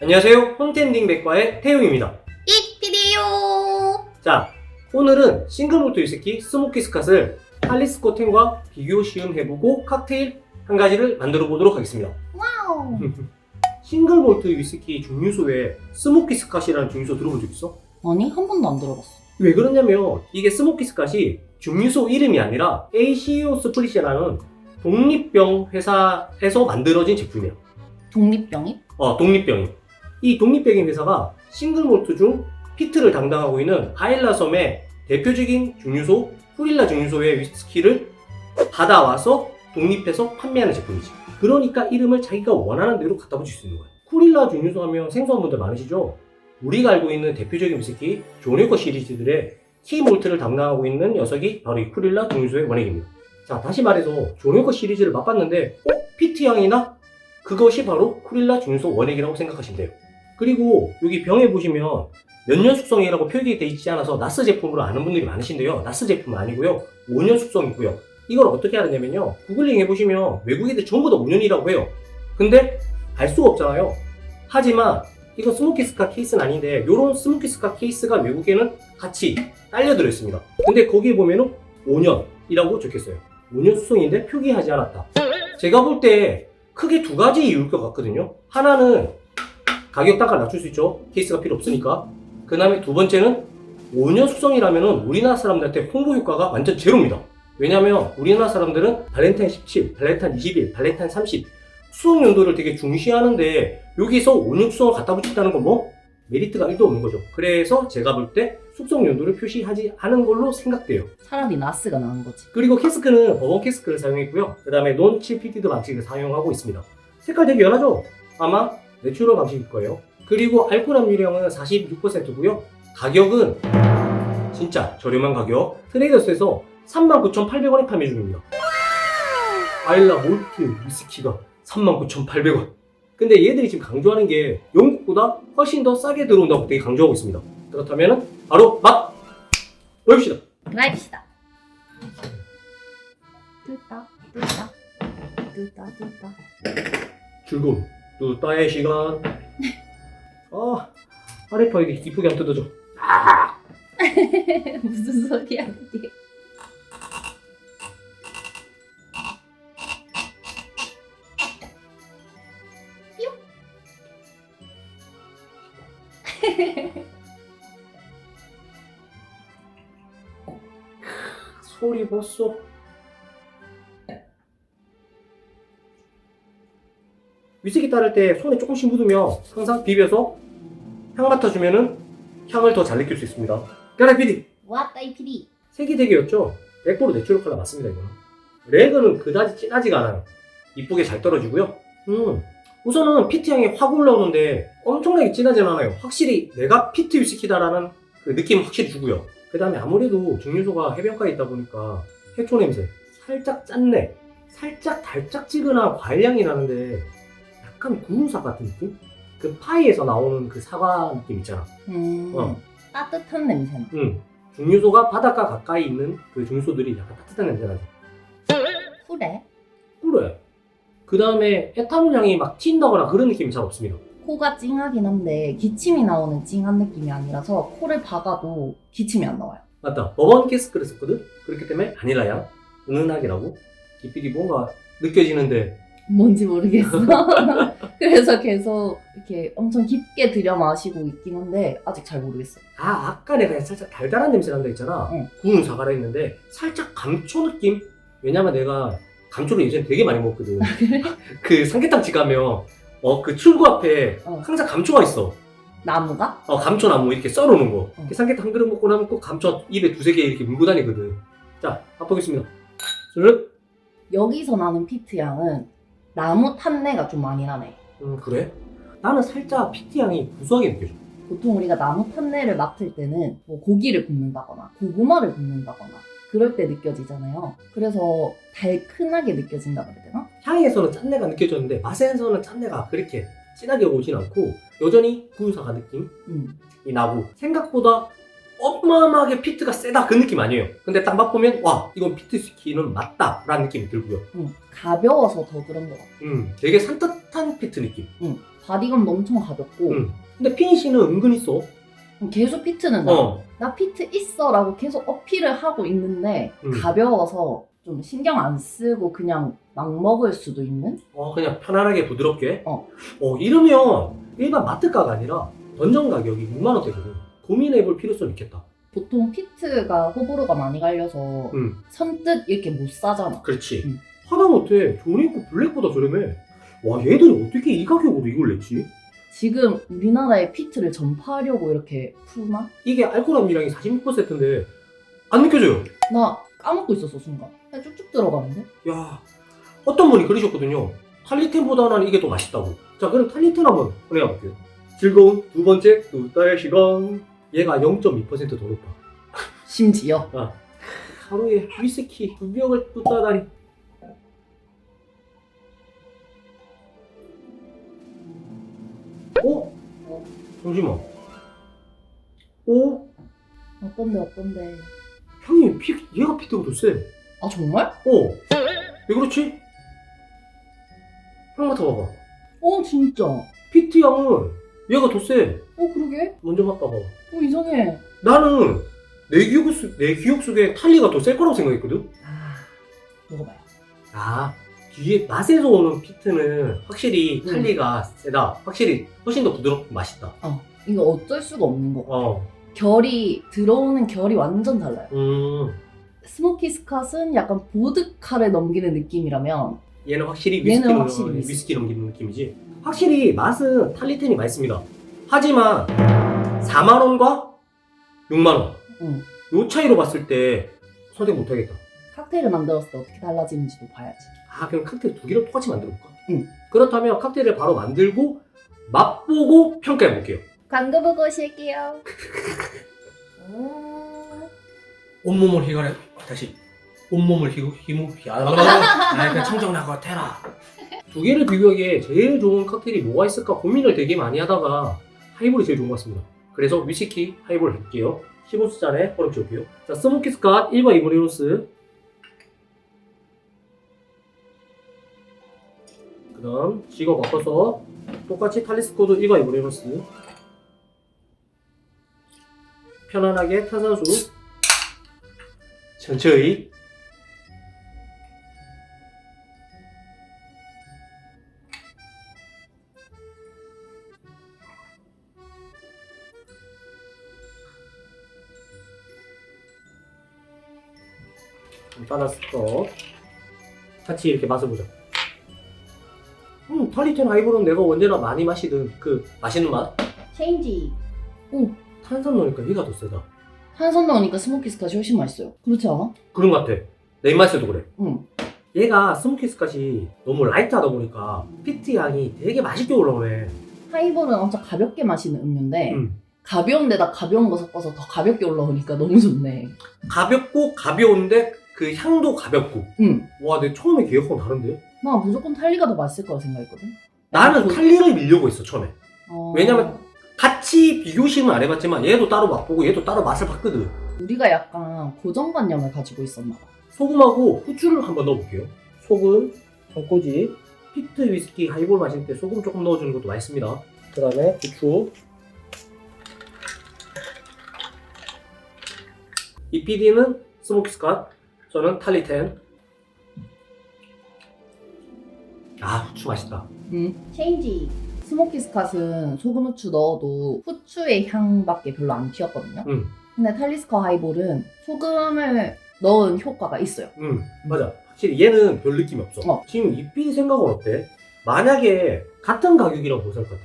안녕하세요. 홈텐딩 백과의 태용입니다. 익피디요. 자, 오늘은 싱글몰트 위스키 스모키 스캇을 할리스코 10과 비교 시음 해보고 칵테일 한 가지를 만들어 보도록 하겠습니다. 와우. 싱글몰트 위스키 증류소에 스모키 스캇이라는 증류소 들어본 적 있어? 아니 한 번도 안 들어봤어. 왜 그러냐면 이게 스모키 스캇이 증류소 이름이 아니라 ACO 스프리시라는 독립병 회사에서 만들어진 제품이야. 독립병이? 어, 독립병임. 이 독립병임 회사가 싱글몰트 중 피트를 담당하고 있는 아일라 섬의 대표적인 증류소 후릴라 증류소의 위스키를 받아와서 독립해서 판매하는 제품이지. 그러니까 이름을 자기가 원하는 대로 갖다 붙일 수 있는 거야. 쿠릴라 증류소 하면 생소한 분들 많으시죠? 우리가 알고 있는 대표적인 위스키 조네커 시리즈들의 키몰트를 담당하고 있는 녀석이 바로 이 쿠릴라 증류소의 원액입니다. 자, 다시 말해서 조네커 시리즈를 맛봤는데 어? 피트 향이나? 그것이 바로 쿠릴라 증류소 원액이라고 생각하시면 돼요. 그리고 여기 병에 보시면 몇 년 숙성이라고 표기되어 있지 않아서 나스 제품으로 아는 분들이 많으신데요. 나스 제품은 아니고요. 5년 숙성이고요. 이걸 어떻게 알았냐면요. 구글링 해보시면 외국인들 전부 다 5년이라고 해요. 근데 알 수가 없잖아요. 하지만 이거 스모키 스카 케이스는 아닌데 이런 스모키 스카 케이스가 외국에는 같이 딸려 들어 있습니다. 근데 거기에 보면은 5년이라고 적혔어요. 5년 숙성인데 표기하지 않았다. 제가 볼 때 크게 두 가지 이유일 것 같거든요. 하나는 가격 단가 낮출 수 있죠. 케이스가 필요 없으니까. 그 다음에 두 번째는 5년 숙성이라면 우리나라 사람들한테 홍보 효과가 완전 제로입니다. 왜냐면 우리나라 사람들은 발렌타인 17, 발렌타인 21, 발렌타인 30 수성 연도를 되게 중시하는데 여기서 5년 숙성을 갖다 붙였다는 건 뭐 메리트가 1도 없는 거죠. 그래서 제가 볼 때 숙성 연도를 표시하지 않은 걸로 생각돼요. 차라리 나스가 나은 거지. 그리고 캐스크는 버번 캐스크를 사용했고요. 그 다음에 논 칠피티드 방식을 사용하고 있습니다. 색깔 되게 연하죠? 아마 내추럴 방식일 거예요. 그리고 알코올 함유량은 46%고요. 가격은 진짜 저렴한 가격. 트레이더스에서 39,800원에 판매 중입니다. 아일라 몰트 위스키가 39,800원. 근데 얘들이 지금 강조하는 게 영국보다 훨씬 더 싸게 들어온다고 되게 강조하고 있습니다. 그렇다면 바로 맛 보입시다. 라이브시다. 뚜따 뚜따 뚜따 뚜따. 즐거움 또 따의 시간 아 아래파 이게 이쁘게 안 뜯어져 무슨 소리야 그게? 소리 벌써. 위스키 따를 때 손에 조금씩 묻으면 항상 비벼서 향 맡아주면은 향을 더 잘 느낄 수 있습니다. 까라 PD 왔다 이 피디. 색이 되게였죠? 100% 내추럴 컬러 맞습니다 이거는. 레그는 그다지 진하지가 않아요. 이쁘게 잘 떨어지고요. 음 우선은 피트 향이 확 올라오는데 엄청나게 진하진 않아요. 확실히 내가 피트 위스키다라는 그 느낌 확실히 주고요 그 다음에 아무래도 증류소가 해변가에 있다 보니까 해초 냄새 살짝 짠내 살짝 달짝지근한 과일향이 나는데 약간 구운 사과 같은 느낌? 그 파이에서 나오는 그 사과 느낌 있잖아 음. 어. 따뜻한 냄새나. 음, 증류소가 바닷가 가까이 있는 그 증류소들이 약간 따뜻한 냄새 나지. 그래? 그래. 그 다음에 에탄올 향이 막 튄다거나 그런 느낌이 잘 없습니다. 코가 찡하긴 한데 기침이 나오는 찡한 느낌이 아니라서 코를 박아도 기침이 안 나와요. 맞다. 버번 캐스크를 썼거든? 그렇기 때문에 바닐라 향, 은은하게 나고, 깊이 뭔가 느껴지는데, 뭔지 모르겠어. 그래서 계속 이렇게 엄청 깊게 들여 마시고 있긴 한데 아직 잘 모르겠어요. 아, 아까 내가 살짝 달달한 냄새 난다 했잖아. 응. 구운 사과라 했는데, 살짝 감초 느낌? 왜냐면 내가 감초를 예전에 되게 많이 먹거든. 그 삼계탕 집 가면, 어, 그 출구 앞에 어. 항상 감초가 있어. 나무가? 어, 감초 나무 이렇게 썰어놓은 거. 응. 삼계탕 한 그릇 먹고 나면 꼭 감초 입에 두세 개 이렇게 물고 다니거든. 자, 맛보겠습니다. 쓱. 여기서 나는 피트 향은 나무 탄내가 좀 많이 나네. 음, 그래? 나는 살짝 피트 향이 구수하게 느껴져. 보통 우리가 나무 탄내를 맡을 때는 뭐 고기를 굽는다거나 고구마를 굽는다거나 그럴 때 느껴지잖아요. 그래서 달큰하게 느껴진다 그래야 되나? 향에서는 짠내가 느껴졌는데 맛에서는 짠내가 그렇게 진하게 오진 않고 여전히 구운 사과 느낌이 음. 나고 생각보다 어마어마하게 피트가 세다 그 느낌 아니에요. 근데 딱 맛보면 와 이건 피트 위스키는 맞다 라는 느낌이 들고요. 응. 가벼워서 더 그런 것 같아. 음, 되게 산뜻한 피트 느낌. 응. 바디감도 엄청 가볍고 음. 근데 피니쉬는 은근히 써. 계속 피트는 나. 어. 나 피트 있어 라고 계속 어필을 하고 있는데 음. 가벼워서 좀 신경 안 쓰고 그냥 막 먹을 수도 있는? 어, 그냥 편안하게 부드럽게. 어. 어, 이러면 일반 마트가가 아니라 던전 가격이 6만 원대거든. 고민해볼 필요성 있겠다. 보통 피트가 호불호가 많이 갈려서 음, 선뜻 이렇게 못 사잖아. 그렇지. 음. 하다못해 조니코 블랙보다 저렴해. 와, 얘들이 어떻게 이 가격으로 이걸 냈지? 지금 우리나라에 피트를 전파하려고 이렇게 푸나? 이게 알코올 함유량이 46%인데 안 느껴져요. 나 까먹고 있었어 순간. 그냥 쭉쭉 들어가는데? 야, 어떤 분이 그러셨거든요. 탈리텐보다는 이게 더 맛있다고. 자, 그럼 탈리텐 한번 꺼내가 볼게요. 즐거운 두 번째 두달 시간. 얘가 0.2%더 높아. 심지어 하루에 위스키 두 병을 뚝따다니. 어? 잠시만. 어? 어떤데 어떤데? 피, 얘가 피트가 더 세. 아 정말? 어? 왜 그렇지? 형 맡아봐봐. 어 진짜. 어 피트 양은 얘가 더 세. 그러게? 먼저 맡아봐. 어 이상해. 나는 내 기억, 속- 내 기억 속에 탈리가 더 셀 거라고 생각했거든? 아 먹어봐요. 아, 뒤에 맛에서 오는 피트는 확실히 음. 탈리가 세다. 확실히 훨씬 더 부드럽고 맛있다. 어 이거 어쩔 수가 없는 거. 어, 결이 들어오는 결이 완전 달라요. 음. 스모키 스캇은 약간 보드카를 넘기는 느낌이라면 얘는 확실히 얘는 위스키, 확실히 넘, 위스키. 위스키 넘기는 느낌이지. 확실히 맛은 탈리텐이 맛있습니다. 하지만 4만 원과 6만원. 응. 요 차이로 봤을 때 선택 못 하겠다. 칵테일을 만들었을 때 어떻게 달라지는지도 봐야지. 아, 그럼 칵테일 두 개를 똑같이 만들어 볼까? 응. 그렇다면 칵테일을 바로 만들고 맛보고 평가해 볼게요. 광고 보고 오실게요. 음. 온몸을 휘가래 다시. 온몸을 휘고 힘을 휘아 그 청정나가 테라 두 개를 비교하기에 제일 좋은 칵테일이 뭐가 있을까 고민을 되게 많이 하다가 하이볼이 제일 좋은 것 같습니다. 그래서 위스키 하이볼 할게요. 15수잔에 얼음 채울게요 자 스모키 스캇 1과 2분의 1오스. 그 다음 직업 바꿔서 똑같이 탈리스코드 1과 2분의 1오스 편안하게 탄산수 천천히 따라서 같이 이렇게 맛을 보자. 음, 탈리텐 하이볼은 내가 언제나 많이 마시던 그 맛있는 맛? 체인지. 탄산 넣으니까 얘가 더 세다. 탄산 넣으니까 스모키 스캇이 훨씬 맛있어요. 그렇지 않아? 그런 것 같아. 내 입맛에도 그래. 응. 얘가 스모키 스캇이 너무 라이트하다 보니까 피트 향이 되게 맛있게 올라오네. 하이볼은 엄청 가볍게 마시는 음료인데 음. 가벼운 데다 가벼운 거 섞어서 더 가볍게 올라오니까 너무 좋네. 가볍고 가벼운데 그 향도 가볍고. 응. 와, 내 처음에 기억하고 다른데? 나 무조건 탈리가 더 맛있을 거라 생각했거든. 나는 그- 탈리를 밀려고 했어, 처음에. 어, 왜냐면- 같이 비교식은 안 해봤지만 얘도 따로 맛보고 얘도 따로 맛을 봤거든. 우리가 약간 고정관념을 가지고 있었나 봐. 소금하고 후추를 한번 넣어볼게요. 소금, 전꼬지, 피트 위스키 하이볼 마실 때 소금 조금 넣어주는 것도 맛있습니다. 그 다음에 후추. 이 PD는 스모키 스캇, 저는 탈리텐. 아, 후추 맛있다. 응. 체인지. 스모키 스캇은 소금 후추 넣어도 후추의 향밖에 별로 안 튀었거든요. 음. 근데 탈리스커 하이볼은 소금을 넣은 효과가 있어요. 음, 맞아. 확실히 얘는 별 느낌이 없어. 어. 지금 이 PD 생각은 어때? 만약에 같은 가격이라고 뭐살것 같아?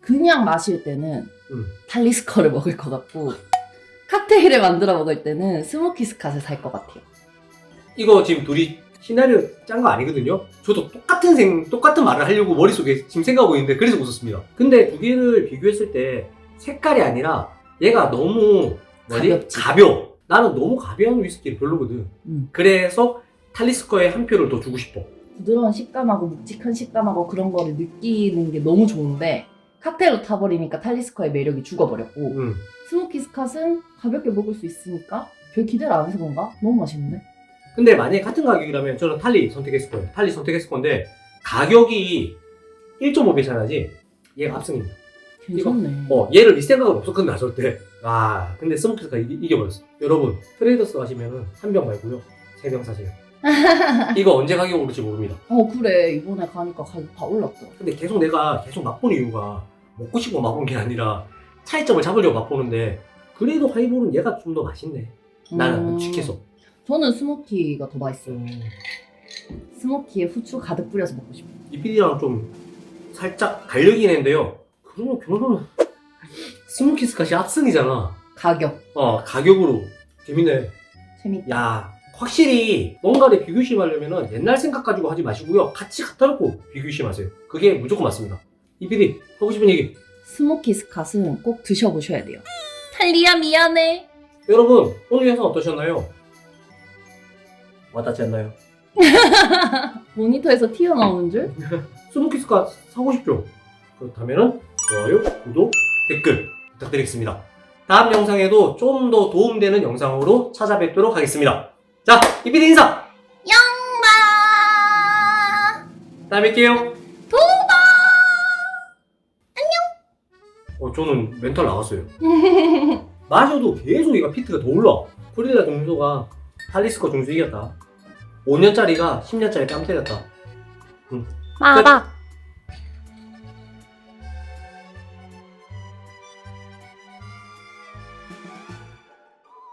그냥 마실 때는 음. 탈리스커를 먹을 것 같고 칵테일을 만들어 먹을 때는 스모키 스캇을 살 것 같아요. 이거 지금 둘이 시나리오 짠 거 아니거든요? 저도 똑같은 생, 똑같은 말을 하려고 머릿속에 지금 생각하고 있는데 그래서 웃었습니다. 근데 두 개를 비교했을 때 색깔이 아니라 얘가 너무 뭐지? 가볍지. 가벼워. 나는 너무 가벼운 위스키를 별로거든. 음. 그래서 탈리스커에 한 표를 더 주고 싶어. 부드러운 식감하고 묵직한 식감하고 그런 거를 느끼는 게 너무 좋은데 칵테일로 타버리니까 탈리스커의 매력이 죽어버렸고 음. 스모키 스캇은 가볍게 먹을 수 있으니까 별 기대를 안 해서 그런가? 너무 맛있는데? 근데 만약에 같은 가격이라면 저는 탈리 선택했을 거예요. 탈리 선택했을 건데 가격이 1.5배 차이나지 얘가 압승입니다. 괜찮네. 어, 얘를 이 생각은 없었거든 나설 때. 아, 근데 스모키스가 이기, 이겨버렸어. 여러분, 트레이더스 가시면은 한병 말고요. 세병 사세요. 이거 언제 가격 오를지 모릅니다. 어 그래 이번에 가니까 가격 다 올랐더라. 근데 계속 내가 계속 맛보는 이유가 먹고 싶고 맛보는 게 아니라 차이점을 잡으려고 맛보는데 그래도 하이볼은 얘가 좀 더 맛있네. 나는 음, 묵직해서. 저는 스모키가 더 맛있어요. 스모키에 후추 가득 뿌려서 먹고 싶어요. 이 PD랑 좀 살짝 갈려긴 했는데요. 그러면 결론은 스모키 스카시 압승이잖아. 가격 어, 가격으로. 재밌네. 재밌다. 야, 확실히 뭔가를 비교심 하려면 옛날 생각 가지고 하지 마시고요. 같이 갖다 놓고 비교심 하세요. 그게 무조건 맞습니다. 이 PD, 하고 싶은 얘기. 스모키 스캇은 꼭 드셔보셔야 돼요. 탈리야 미안해. 여러분, 오늘 영상 어떠셨나요? 와닿지 않나요? 모니터에서 튀어나오는 줄? 스카 사고 싶죠? 그렇다면 좋아요, 구독, 댓글 부탁드리겠습니다. 다음 영상에도 좀 더 도움되는 영상으로 찾아뵙도록 하겠습니다. 자, 이 PD 인사! 영마. 다음에 뵐게요. 어, 저는 멘탈 나갔어요. 마셔도 계속 얘가 피트가 더 올라. 프릴라 중소가 탈리스커 중수 이겼다. 5년짜리가 10년짜리 뺨 때렸다. 마박.